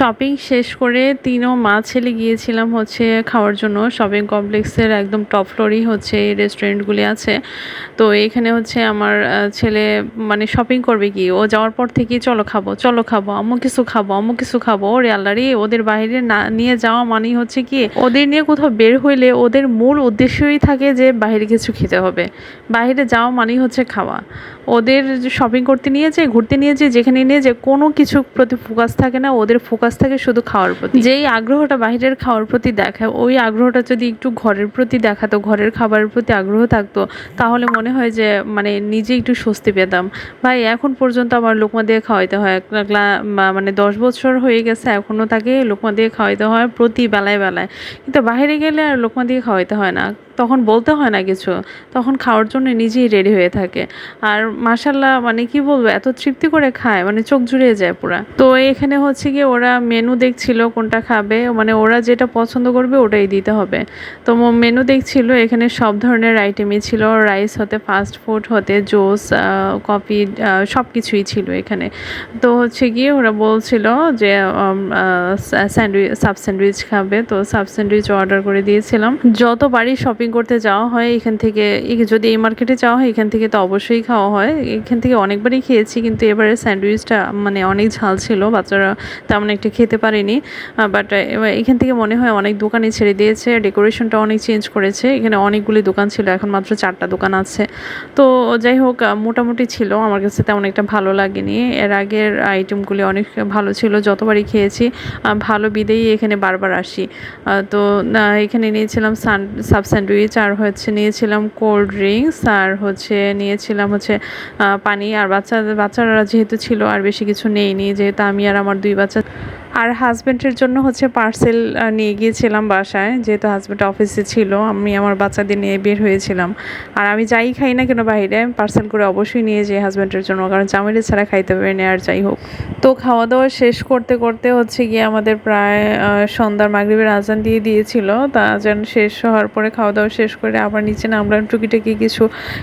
Shopping শেষ করে তিনও মা ছেলে গিয়েছিলাম হচ্ছে খাওয়ার জন্য। শপিং কমপ্লেক্সের একদম টপ ফ্লোরেই হচ্ছে এই রেস্টুরেন্টগুলি আছে। তো এখানে হচ্ছে আমার ছেলে মানে শপিং করবে কি? ও যাওয়ার পর থেকেই চলো খাব চলো খাব, আম্মু কিছু খাব, আম্মু কিছু খাব। ওরে আল্লাহরে ওদের বাইরে না, নিয়ে যাওয়া মানেই হচ্ছে কি, ওদের নিয়ে কোথাও বের হইলে ওদের মূল উদ্দেশ্যই থাকে যে বাইরে কিছু খেতে হবে। বাইরে যাওয়া মানেই হচ্ছে খাওয়া। ওদের শপিং করতে নিয়ে যায় ঘুরতে নিয়ে যায় যেখানে নিয়ে যায় কোনো কিছু প্রতি ফোকাস থাকে না, ওদের ফোকাস থাকে শুধু খাওয়ার প্রতি। যেই আগ্রহটা বাইরের খাওয়ার প্রতি দেখায়, ওই আগ্রহটা যদি একটু ঘরের প্রতি দেখাতো, ঘরের খাবারের প্রতি আগ্রহ থাকতো, তাহলে মনে হয় যে মানে নিজে একটু স্বস্তি পেতাম। ভাই, এখন পর্যন্ত আমার লোকমা দিয়ে খাওয়াইতে হয়। মানে দশ বছর হয়ে গেছে এখনও তাকে লোকমা দিয়ে খাওয়াইতে হয় প্রতি বেলায় বেলায়। কিন্তু বাইরে গেলে আর লোকমা দিয়ে খাওয়াইতে হয় না। তখন বলতে হয় না কিছু। তখন খাওয়ার জন্য নিজেই রেডি হয়ে থাকে। আর মাসাল্লাহ মানে কি বলব, এত তৃপ্তি করে খায় মানে চোখ জুড়িয়ে যায় পুরা। তো এখানে হচ্ছে কি ওরা মেনু দেখছিল কোনটা খাবে মানে ওরা যেটা পছন্দ করবে ওটাই দিতে হবে। তো মেনু দেখছিল, এখানে সব ধরনের আইটেমই ছিল। রাইস হতে ফাস্ট ফুড হতে জুস কফি সব কিছুই ছিল এখানে। তো হচ্ছে গিয়ে ওরা বলছিল যে স্যান্ডউইচ সাব স্যান্ডউইচ খাবে। তো সাব স্যান্ডউইচ অর্ডার করে দিয়েছিলাম। যতবারই শপিং করতে যাওয়া হয়, এখান থেকে যদি এই মার্কেটে যাওয়া হয়, এখান থেকে তো অবশ্যই খাওয়া হয়। এখান থেকে অনেকবারই খেয়েছি, কিন্তু এবারে স্যান্ডউইচটা মানে অনেক ঝাল ছিল, বাচ্চারা তেমন একটা খেতে পারেনি। বাট এখান থেকে মনে হয় অনেক দোকানই ছেড়ে দিয়েছে ডেকোরেশনটা অনেক চেঞ্জ করেছে। এখানে অনেকগুলি দোকান ছিল, এখন মাত্র চারটা দোকান আছে। তো যাই হোক মোটামুটি ছিল, আমার কাছে তেমন একটা ভালো লাগেনি। এর আগের আইটেমগুলি অনেক ভালো ছিল, যতবারই খেয়েছি ভালো বিদেই এখানে বারবার আসি। তো এখানে নিয়েছিলাম সান সাব স্যান্ডউইচ আর হচ্ছে নিয়েছিলাম কোল্ড ড্রিঙ্কস আর হচ্ছে নিয়েছিলাম হচ্ছে পানি। আর বাচ্চাদের বাচ্চারা যেহেতু ছিল, আর বেশি কিছু নেই নি যেহেতু আমি আর আমার দুই বাচ্চা আর হাজব্যান্ডের জন্য হচ্ছে পার্সেল নিয়ে গিয়েছিলাম বাসায়, যেহেতু হাজব্যান্ড অফিসে ছিল, আমি আমার বাচ্চাদের নিয়ে বের হয়েছিলাম। আর আমি যাই খাই না কেন বাইরে পার্সেল করে অবশ্যই নিয়ে যাই হাজব্যান্ডের জন্য, কারণ জামাইরে ছাড়া খাইতে পারি না, আর যাই হোক। তো খাওয়া দাওয়া শেষ করতে করতে হচ্ছে গিয়ে আমাদের প্রায় সন্ধ্যার মাগরিবের আজান দিয়ে দিয়েছিল। তা আজান শেষ হওয়ার পরে খাওয়া দাওয়া শেষ করে আবার নিচে নামলাম। টুকিটাকি কিছু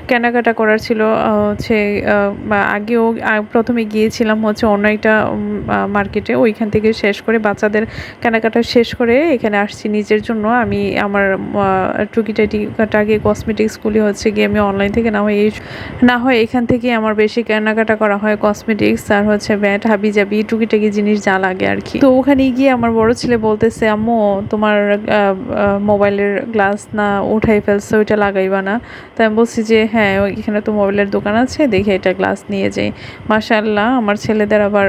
কেনাকাটা করার ছিল হচ্ছে আগেও প্রথমে গিয়েছিলাম হচ্ছে অন্য একটা মার্কেটে ওইখান থেকে শেষ করে বাচ্চাদের কেনাকাটা শেষ করে এখানে আসছি নিজের জন্য। আমি আমার টুকিটাটিটাকে কসমেটিক্সগুলি হচ্ছে গিয়ে আমি অনলাইন থেকে না হয় এই না হয় এখান থেকে আমার বেশি কেনাকাটা করা হয় কসমেটিক্স আর হচ্ছে ব্যাট হাবি জাবি টুকিটাকি জিনিস যা লাগে আর কি। তো ওখানে গিয়ে আমার বড় ছেলে বলতেছে, আম্মু, তোমার মোবাইলের গ্লাস না উঠাই ফেলছে, ওইটা লাগাইবা না? তাই আমি বলছি যে হ্যাঁ এখানে তো মোবাইলের দোকান আছে, দেখে এটা গ্লাস নিয়ে যাই। মাশাল্লাহ আমার ছেলেদের আবার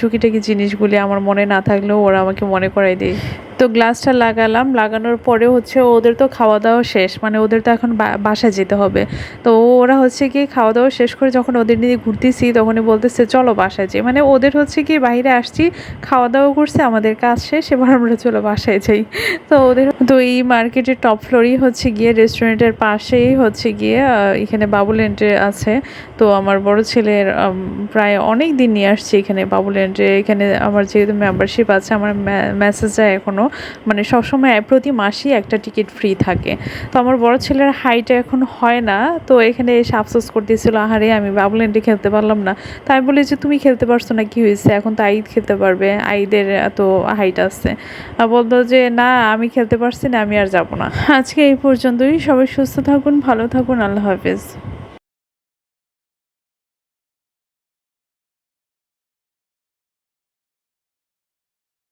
টুকিটাকি জিনিসগুলি আমার মনে না থাকলেও ওরা আমাকে মনে করাই দেয়। তো গ্লাসটা লাগালাম, লাগানোর পরে হচ্ছে ওদের তো খাওয়া দাওয়া শেষ মানে ওদের তো এখন বাসায় যেতে হবে। তো ওরা হচ্ছে কি খাওয়া দাওয়া শেষ করে যখন ওদের নিয়ে ঘুরতেছি, তখনই বলতেছে, চলো বাসায় যাই মানে ওদের হচ্ছে কি বাইরে আসছি খাওয়া দাওয়া করছে, আমাদের কাজ শেষ, এবার আমরা চলো বাসায় যাই। তো ওদের, তো এই মার্কেটের টপ ফ্লোরই হচ্ছে গিয়ে রেস্টুরেন্টের পাশেই হচ্ছে গিয়ে এখানে বাবুল্যান্ডে আছে। তো আমার বড় ছেলের প্রায় অনেক দিন নিয়ে আসছি এখানে বাবুল বাবুল্যান্ডে এখানে আমার যেহেতু মেম্বারশিপ আছে, আমার মেসেজ যায় এখনও মানে সবসময় প্রতি মাসেই একটা টিকিট ফ্রি থাকে। তো আমার বড় ছেলের হাইট এখন হয় না, তো এখানে এসে আফসোস করতেছিল, আহারে, আমি বাবুল্যান্ডে খেলতে পারলাম না। তাই বলি যে, তুমি খেলতে পারছ না, কি হয়েছে? এখন তো আইদ খেলতে পারবে, আইদের এত হাইট আছে। বলতো যে, না, আমি খেলতে পারছি না, আমি আর যাব না। আজকে এই পর্যন্তই, সবাই সুস্থ থাকুন, ভালো থাকুন, আল্লাহ হাফেজ।